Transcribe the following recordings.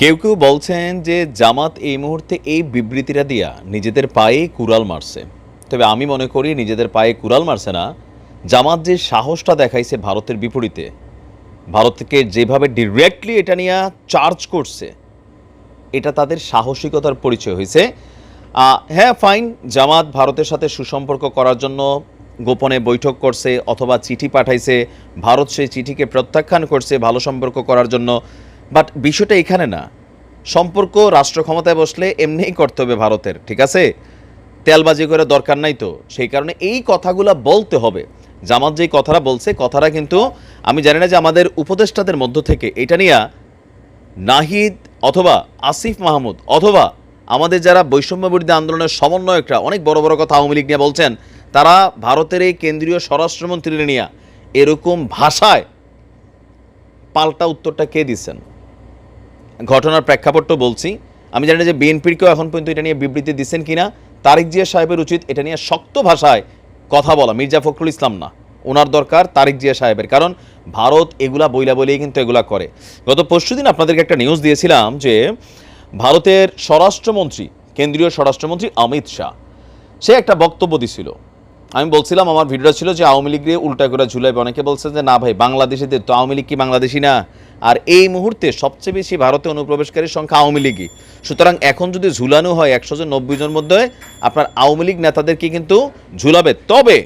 কেউ কেউ বলছেন যে জামাত এই মুহূর্তে এই বিবৃতিটা দিয়া নিজেদের পায়ে কুড়াল মারছে। তবে আমি মনে করি নিজেদের পায়ে কুড়াল মারছে না। জামাত যে সাহসটা দেখাইছে ভারতের বিপরীতে, ভারতকে যেভাবে ডিরেক্টলি এটা নিয়ে চার্জ করছে, এটা তাদের সাহসিকতার পরিচয় হয়েছে। হ্যাঁ ফাইন জামাত ভারতের সাথে সুসম্পর্ক করার জন্য গোপনে বৈঠক করছে অথবা চিঠি পাঠাইছে। ভারত সেই চিঠিকে প্রত্যাখ্যান করছে ভালো সম্পর্ক করার জন্য। বাট বিষয়টা এখানে না। সম্পর্ক, রাষ্ট্র ক্ষমতায় বসলে এমনিই করতে হবে ভারতের, ঠিক আছে? তেলবাজি করে দরকার নাই তো। সেই কারণে এই কথাগুলা বলতে হবে। জামাত যেই কথাটা বলছে, কথাটা কিন্তু আমি জানি না যে আমাদের উপদেষ্টাদের মধ্য থেকে এটা নিয়ে নাহিদ অথবা আসিফ মাহমুদ অথবা আমাদের যারা বৈষম্য বিরোধী আন্দোলনের সমন্বয়করা, অনেক বড় বড় কথা আওয়ামী লীগ নিয়ে বলছেন, তারা ভারতের এই কেন্দ্রীয় স্বরাষ্ট্রমন্ত্রী নিয়ে এরকম ভাষায় পাল্টা উত্তরটা কে দিচ্ছেন? ঘটনার প্রেক্ষাপটটা বলছি। আমি জানি যে বিএনপির কেউ এখন পর্যন্ত এটা নিয়ে বিবৃতি দিচ্ছেন কিনা। তারিক জিয়া সাহেবের উচিত এটা নিয়ে শক্ত ভাষায় কথা বলা। মির্জা ফখরুল ইসলাম না। ওনার দরকার তারিক জিয়া সাহেবের। কারণ ভারত এগুলা বইলা বলেই কিন্তু এগুলা করে। গত পরশুদিন আপনাদেরকে একটা নিউজ দিয়েছিলাম যে ভারতের স্বরাষ্ট্রমন্ত্রী, কেন্দ্রীয় স্বরাষ্ট্রমন্ত্রী অমিত শাহ, সে একটা বক্তব্য দিছিল। আমি বলছিলাম, আমার ভিডিওটা ছিল যে আওয়ামী লীগকে উল্টা করে ঝুলাইবে। অনেকে বলছে যে, না ভাই, বাংলাদেশিদের তো আওয়ামী লীগ কি বাংলাদেশি না? আর এই মুহূর্তে সবচেয়ে বেশি ভারতে অনুপ্রবেশকারীর সংখ্যা আওয়ামী লীগই। সুতরাং এখন যদি ঝুলানো হয় একশো জন, নব্বই জন মধ্যে, আপনার আওয়ামী লীগ নেতাদেরকে কিন্তু ঝুলাবে। তবে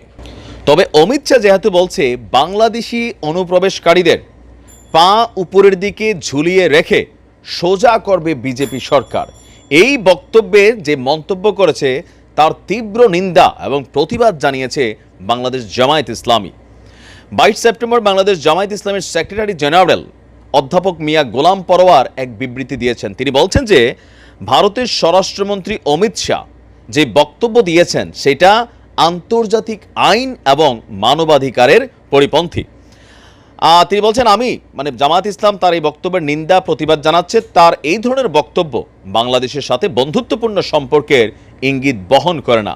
তবে অমিত শাহ যেহেতু বলছে, বাংলাদেশি অনুপ্রবেশকারীদের পা উপরের দিকে ঝুলিয়ে রেখে সোজা করবে বিজেপি সরকার। এই বক্তব্যে যে মন্তব্য করেছে তার তীব্র নিন্দা এবং প্রতিবাদ জানিয়েছে বাংলাদেশ জামায়াত ইসলামী। বাইশ সেপ্টেম্বর বাংলাদেশ জামায়াত ইসলামের সেক্রেটারি জেনারেল অধ্যাপক মিয়া গোলাম পরোয়ার এক বিবৃতি দিয়েছেন। তিনি বলছেন যে, ভারতের স্বরাষ্ট্রমন্ত্রী অমিত শাহ যে বক্তব্য দিয়েছেন, সেটা আন্তর্জাতিক আইন এবং মানবাধিকারের পরিপন্থী। তিনি বলছেন, আমি মানে জামাত ইসলাম তার এই বক্তব্যের নিন্দা, প্রতিবাদ জানাচ্ছে। তার এই ধরনের বক্তব্য বাংলাদেশের সাথে বন্ধুত্বপূর্ণ সম্পর্কের ইঙ্গিত বহন করে না।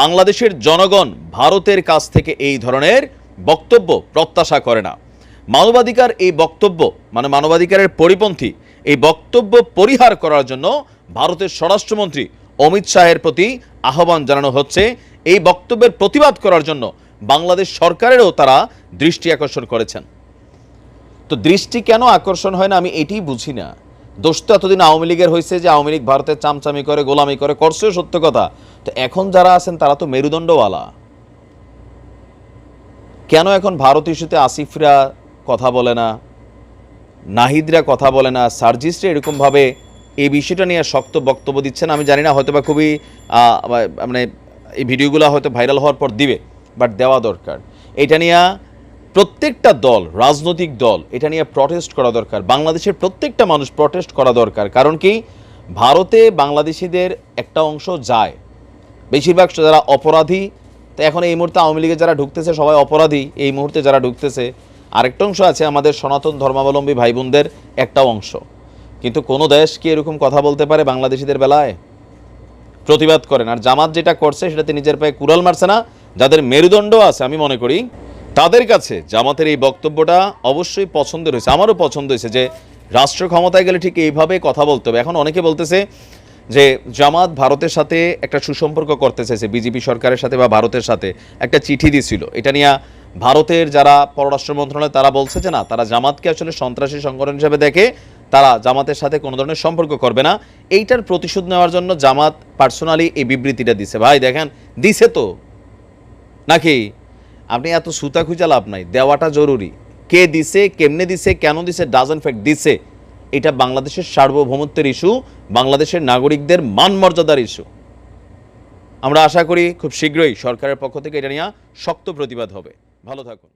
বাংলাদেশের জনগণ ভারতের কাছ থেকে এই ধরনের বক্তব্য প্রত্যাশা করে না। মানবাধিকার এই বক্তব্য মানে মানবাধিকারের পরিপন্থী, এই বক্তব্য পরিহার করার জন্য ভারতের স্বরাষ্ট্রমন্ত্রী অমিত শাহের প্রতি আহ্বান জানানো হচ্ছে। এই বক্তব্যের প্রতিবাদ করার জন্য বাংলাদেশ সরকারেরও তারা দৃষ্টি আকর্ষণ করেছেন। তো দৃষ্টি কেন আকর্ষণ হয় না আমি এটাই বুঝি না। দোষ তো এতদিন আওয়ামী লীগের হয়েছে যে আওয়ামী লীগ ভারতের চামচামি করে, গোলামি করে, করছেও সত্য কথা। তো এখন যারা আছেন, তারা তো মেরুদণ্ডওয়ালা। কেন এখন ভারত ইস্যুতে আসিফরা কথা বলে না, নাহিদরা কথা বলে না সার্জিস্টরা এরকমভাবে এই বিষয়টা নিয়ে শক্ত বক্তব্য দিচ্ছেন, আমি জানি না হয়তো বা খুবই মানে এই ভিডিওগুলো হয়তো ভাইরাল হওয়ার পর দিবে, বাট দেওয়া দরকার। এটা নিয়ে প্রত্যেকটা দল, রাজনৈতিক দল, এটা নিয়ে প্রটেস্ট করা দরকার। বাংলাদেশের প্রত্যেকটা মানুষ প্রটেস্ট করা দরকার। কারণ কি? ভারতে বাংলাদেশিদের একটা অংশ যায়। বেশিরভাগ যারা অপরাধী, তো এখন এই মুহূর্তে আওয়ামী লীগে যারা ঢুকতেছে, সবাই অপরাধী এই মুহূর্তে যারা ঢুকতেছে। আরেকটা অংশ আছে আমাদের সনাতন ধর্মাবলম্বী ভাই বোনদের একটা অংশ। কিন্তু কোনো দেশ কি এরকম কথা বলতে পারে বাংলাদেশিদের বেলায়? প্রতিবাদ করেন। আর জামাত যেটা করছে, সেটাতে নিজের পায়ে কুড়াল মারছে না। যাদের মেরুদণ্ড আছে, আমি মনে করি তাদের কাছে জামাতের এই বক্তব্যটা অবশ্যই পছন্দের হয়েছে, আমারও পছন্দ হয়েছে যে রাষ্ট্র ক্ষমতায় গেলে ঠিক এইভাবে কথা বলতে হবে। এখন অনেকে বলতেছে যে জামাত ভারতের সাথে একটা সুসম্পর্ক করতে চাইছে, বিজেপি সরকারের সাথে বা ভারতের সাথে একটা চিঠি দিছিল। এটা নিয়ে ভারতের যারা পররাষ্ট্র মন্ত্রণালয়, তারা বলছে যে না, তারা জামাতকে আসলে সন্ত্রাসী সংগঠন হিসেবে দেখে তারা জামাতের সাথে কোনো ধরনের সম্পর্ক করবে না। এইটার প্রতিশোধ নেওয়ার জন্য জামাত পার্সোনালি এই বিবৃতিটা দিছে। ভাই, দেখেন, দিছে তো। নাকি? আপনি এত সুতা খুঁজা লাভ নাই, দেওয়াটা জরুরি। কে দিছে, কেমনে দিছে, কেন দিছে ডাজন ফ্যাক্ট দিছে, এটা বাংলাদেশের সার্বভৌমত্বের ইস্যু বাংলাদেশের নাগরিকদের মান মর্যাদার ইস্যু আমরা আশা করি খুব শীঘ্রই সরকারের পক্ষ থেকে এটা নিয়ে শক্ত প্রতিবাদ হবে। ভালো থাকুন।